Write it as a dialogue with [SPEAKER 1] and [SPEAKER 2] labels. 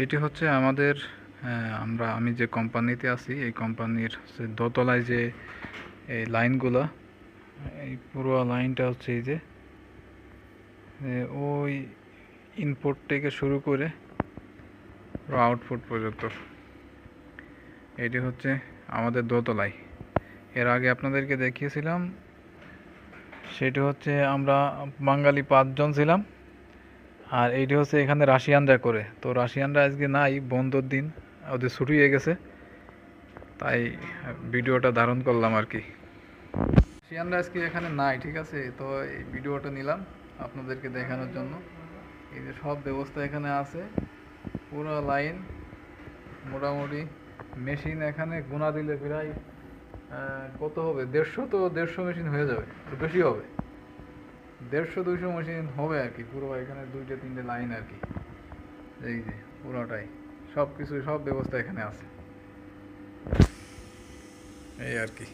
[SPEAKER 1] এইটি হচ্ছে আমাদের আমরা, আমি যে কোম্পানিতে আছি, এই কোম্পানির দোতলায় যে এই লাইনগুলো এই পুরো লাইনটা হচ্ছে এই যে ওই ইনপুট থেকে শুরু করে আউটপুট পর্যন্ত। এটি হচ্ছে আমাদের দোতলায়। এর আগে আপনাদেরকে দেখিয়েছিলাম, সেটি হচ্ছে আমরা বাঙালি পাঁচজন ছিলাম। আর এইটি হচ্ছে এখানে রাশিয়ানরা করে। তো রাশিয়ানরা আজকে নাই, বন্ধর দিন, ওদের ছুটি হয়ে গেছে। তাই ভিডিওটা ধারণ করলাম আর কি। রাশিয়ানরা আজকে এখানে নাই, ঠিক আছে? তো এই ভিডিওটা নিলাম আপনাদেরকে দেখানোর জন্য। এই যে সব ব্যবস্থা এখানে আছে। পুরো লাইন, মোটামুটি মেশিন এখানে গুণা দিলে প্রায় কত হবে? দেড়শো তো দেড়শো মেশিন হয়ে যাবে বেশি হবে। দেড়শো দুইশো মেশিন হবে আর কি, পুরো এখানে দুইটা, তিনটে লাইন আর কি। এই যে, পুরোটাই। সব কিছু সব ব্যবস্থা এখানে আছে। এই আর কি।